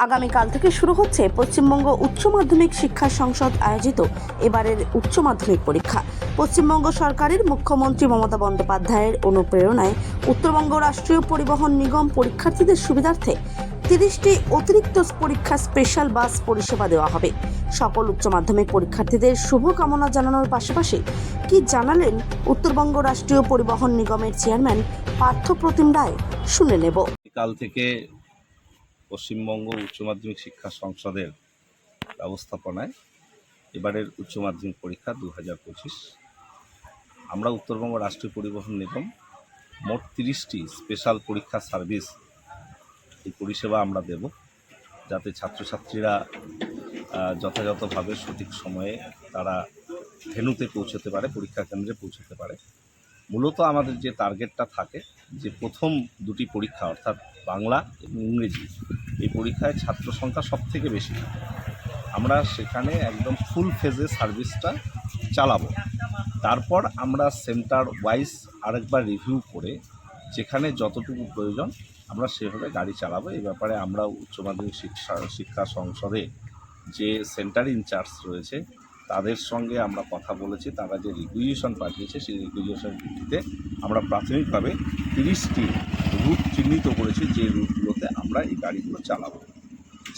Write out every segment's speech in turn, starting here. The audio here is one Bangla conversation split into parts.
আগামীকাল থেকে শুরু হচ্ছে পশ্চিমবঙ্গ উচ্চ মাধ্যমিক শিক্ষা সংসদ আয়োজিত এবারের উচ্চ মাধ্যমিক পরীক্ষা। পশ্চিমবঙ্গ সরকারের মুখ্যমন্ত্রী মমতা বন্দ্যোপাধ্যায়ের অনুপ্রেরণায় উত্তরবঙ্গ রাষ্ট্রীয় পরিবহন নিগম পরীক্ষার্থীদের সুবিধার্থে তিরিশটি অতিরিক্ত পরীক্ষা স্পেশাল বাস পরিষেবা দেওয়া হবে। সকল উচ্চ মাধ্যমিক পরীক্ষার্থীদের শুভকামনা জানানোর পাশাপাশি কি জানালেন উত্তরবঙ্গ রাষ্ট্রীয় পরিবহন নিগমের চেয়ারম্যান পার্থ প্রতিম রায় শুনে নেব। কাল থেকে পশ্চিমবঙ্গ উচ্চ মাধ্যমিক শিক্ষা সংসদের ব্যবস্থাপনায় এবারের উচ্চ মাধ্যমিক পরীক্ষা দু হাজার পঁচিশ। আমরা উত্তরবঙ্গ রাষ্ট্রীয় পরিবহন নিগম মোট তিরিশটি স্পেশাল পরীক্ষা সার্ভিস এই পরিষেবা আমরা দেব, যাতে ছাত্রছাত্রীরা যথাযথভাবে সঠিক সময়ে তারা ভেনুতে পৌঁছতে পারে, পরীক্ষা কেন্দ্রে পৌঁছতে পারে। মূলত আমাদের যে টার্গেটটা থাকে, যে প্রথম দুটি পরীক্ষা, অর্থাৎ বাংলা এবং ইংরেজি, এই পরীক্ষায় ছাত্র সংখ্যা সব থেকে বেশি। আমরা সেখানে একদম ফুল ফেজে সার্ভিসটা চালাবো। তারপর আমরা সেন্টার ওয়াইজ আরেকবার রিভিউ করে যেখানে যতটুকু প্রয়োজন আমরা সেভাবে গাড়ি চালাবো। এই ব্যাপারে আমরা উচ্চ মাধ্যমিক শিক্ষা শিক্ষা সংসদে যে সেন্টার ইনচার্জ রয়েছে, তাদের সঙ্গে আমরা কথা বলেছি। তারা যে রিকুইজিশন পাঠিয়েছে, সেই রিকুইজিশন ভিত্তিতে আমরা প্রাথমিকভাবে তিরিশটি রুট চিহ্নিত করেছি যে রুটগুলোতে আমরা এই গাড়িগুলো চালাবো।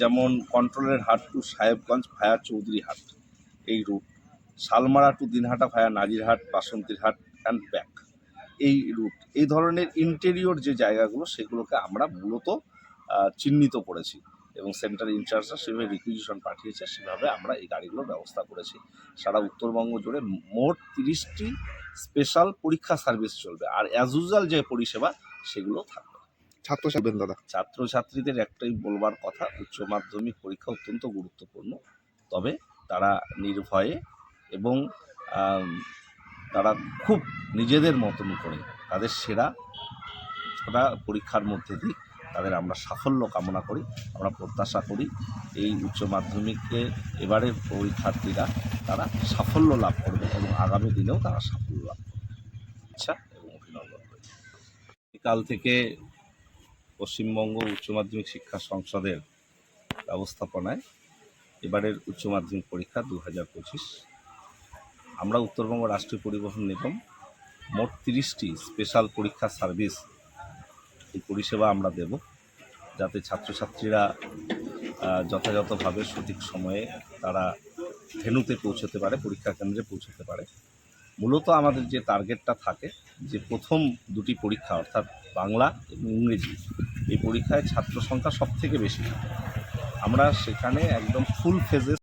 যেমন কন্ট্রোলের হাট টু সাহেবগঞ্জ ভায়া চৌধুরী হাট, এই route. Shalmara to Dinhata via Nazirhat বাসন্তীর হাট অ্যান্ড ব্যাক এই রুট, এই ধরনের ইন্টেরিয়র যে জায়গাগুলো, সেগুলোকে আমরা মূলত চিহ্নিত করেছি এবং সেন্টার ইনচার্জরা সেভাবে রিকুইজিশন পাঠিয়েছে, সেভাবে আমরা এই গাড়িগুলোর ব্যবস্থা করেছি। সারা উত্তরবঙ্গ জুড়ে মোট তিরিশটি স্পেশাল পরীক্ষা সার্ভিস চলবে। আর অ্যাজ ইউজুয়াল যে পরিষেবা সেগুলো থাকবে ছাত্র ছাত্রীদের দাদা। ছাত্রছাত্রীদের একটাই বলবার কথা উচ্চ মাধ্যমিক পরীক্ষা অত্যন্ত গুরুত্বপূর্ণ। তবে তারা নির্ভয়ে এবং তারা খুব নিজেদের মতন করে তাদের সেরা তারা পরীক্ষার মধ্যে দিক তাদের আমরা সাফল্য কামনা করি আমরা প্রত্যাশা করি এই উচ্চ মাধ্যমিকে এবারের পরীক্ষার্থীরা তারা সাফল্য লাভ করবে এবং আগামী দিনেও তারা সাফল্য লাভ করবে। করি কাল থেকে পশ্চিমবঙ্গ উচ্চ মাধ্যমিক শিক্ষা সংসদের ব্যবস্থাপনায় এবারের উচ্চ মাধ্যমিক পরীক্ষা দু হাজার পঁচিশ। আমরা উত্তরবঙ্গ রাষ্ট্রীয় পরিবহন নিগম মোট তিরিশটি স্পেশাল পরীক্ষা সার্ভিস এই পরিষেবা আমরা দেব, যাতে ছাত্রছাত্রীরা যথাযথভাবে সঠিক সময়ে তারা ভেনুতে পৌঁছতে পারে, পরীক্ষা কেন্দ্রে পৌঁছতে পারে। মূলত আমাদের যে টার্গেটটা থাকে, যে প্রথম দুটি পরীক্ষা, অর্থাৎ বাংলা এবং ইংরেজি, এই পরীক্ষায় ছাত্র সংখ্যা সব থেকে বেশি। আমরা সেখানে একদম ফুল ফেজে